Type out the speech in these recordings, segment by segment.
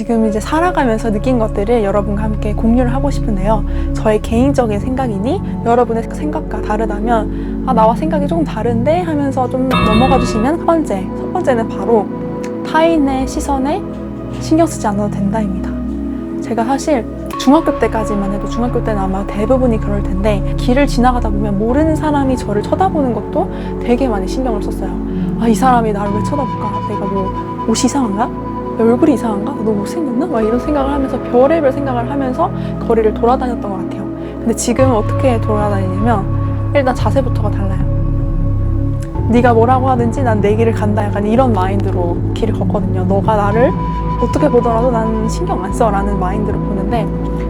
지금 이제 살아가면서 느낀 것들을 여러분과 함께 공유를 하고 싶은데요. 저의 개인적인 생각이니 여러분의 생각과 다르다면 아 나와 생각이 조금 다른데 하면서 좀 넘어가 주시면 첫 번째 첫 번째는 바로 타인의 시선에 신경 쓰지 않아도 된다입니다. 제가 사실 중학교 때까지만 해도 중학교 때는 아마 대부분이 그럴 텐데 길을 지나가다 보면 모르는 사람이 저를 쳐다보는 것도 되게 많이 신경을 썼어요. 아 이 사람이 나를 왜 쳐다볼까? 내가 뭐 옷이 이상한가? 얼굴이 이상한가? 너무 못생겼나? 막 이런 생각을 하면서 별의별 생각을 하면서 거리를 돌아다녔던 것 같아요. 근데 지금은 어떻게 돌아다니냐면 일단 자세부터가 달라요. 네가 뭐라고 하든지 난 내 길을 간다 약간 이런 마인드로 길을 걷거든요. 너가 나를 어떻게 보더라도 난 신경 안 써라는 마인드로 보는데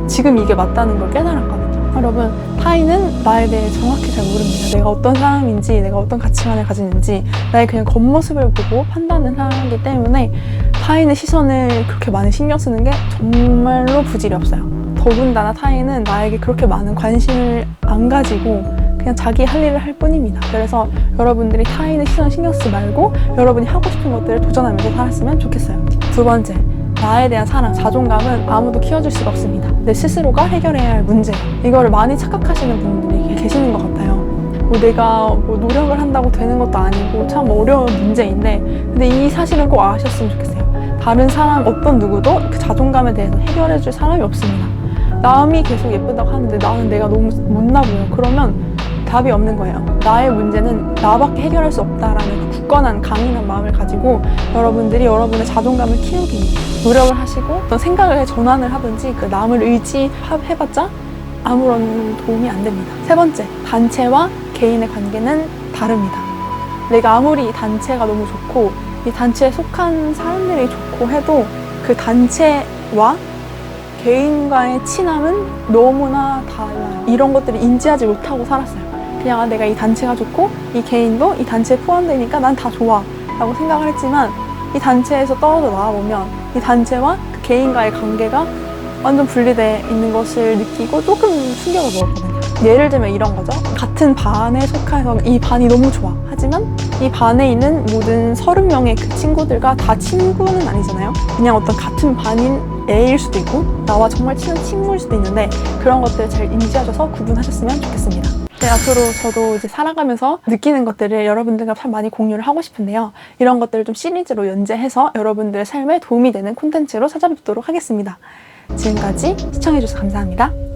지금 이게 맞다는 걸 깨달았거든요. 여러분 타인은 나에 대해 정확히 잘 모릅니다. 내가 어떤 사람인지 내가 어떤 가치관을 가지는지 나의 그냥 겉모습을 보고 판단을 하기 때문에 타인의 시선을 그렇게 많이 신경 쓰는 게 정말로 부질이 없어요. 더군다나 타인은 나에게 그렇게 많은 관심을 안 가지고 그냥 자기 할 일을 할 뿐입니다. 그래서 여러분들이 타인의 시선 신경 쓰지 말고 여러분이 하고 싶은 것들을 도전하면서 살았으면 좋겠어요. 두 번째, 나에 대한 사랑, 자존감은 아무도 키워줄 수가 없습니다. 내 스스로가 해결해야 할 문제. 이거를 많이 착각하시는 분들이 계시는 것 같아요. 뭐 내가 뭐 노력을 한다고 되는 것도 아니고 참 어려운 문제인데 근데 이 사실을 꼭 아셨으면 좋겠어요. 다른 사람 어떤 누구도 그 자존감에 대해서 해결해줄 사람이 없습니다. 남이 계속 예쁘다고 하는데 나는 내가 너무 못나 보여. 그러면 답이 없는 거예요. 나의 문제는 나밖에 해결할 수 없다라는 그 굳건한 강인한 마음을 가지고 여러분들이 여러분의 자존감을 키우기 노력을 하시고 어떤 생각을 전환을 하든지 그 남을 의지해봤자 아무런 도움이 안 됩니다. 세 번째, 단체와 개인의 관계는 다릅니다. 내가 아무리 이 단체가 너무 좋고 이 단체에 속한 사람들이 좋고 해도 그 단체와 개인과의 친함은 너무나 달라요. 이런 것들을 인지하지 못하고 살았어요. 그냥 아, 내가 이 단체가 좋고 이 개인도 이 단체에 포함되니까 난 다 좋아 라고 생각을 했지만 이 단체에서 떨어져 나와보면 이 단체와 그 개인과의 관계가 완전 분리돼 있는 것을 느끼고 조금 충격을 먹었거든요. 예를 들면 이런 거죠. 같은 반에 속해서 이 반이 너무 좋아. 하지만 이 반에 있는 모든 30명의 그 친구들과 다 친구는 아니잖아요. 그냥 어떤 같은 반인 애일 수도 있고 나와 정말 친한 친구일 수도 있는데 그런 것들을 잘 인지하셔서 구분하셨으면 좋겠습니다. 네, 앞으로 저도 이제 살아가면서 느끼는 것들을 여러분들과 참 많이 공유를 하고 싶은데요. 이런 것들을 좀 시리즈로 연재해서 여러분들의 삶에 도움이 되는 콘텐츠로 찾아뵙도록 하겠습니다. 지금까지 시청해주셔서 감사합니다.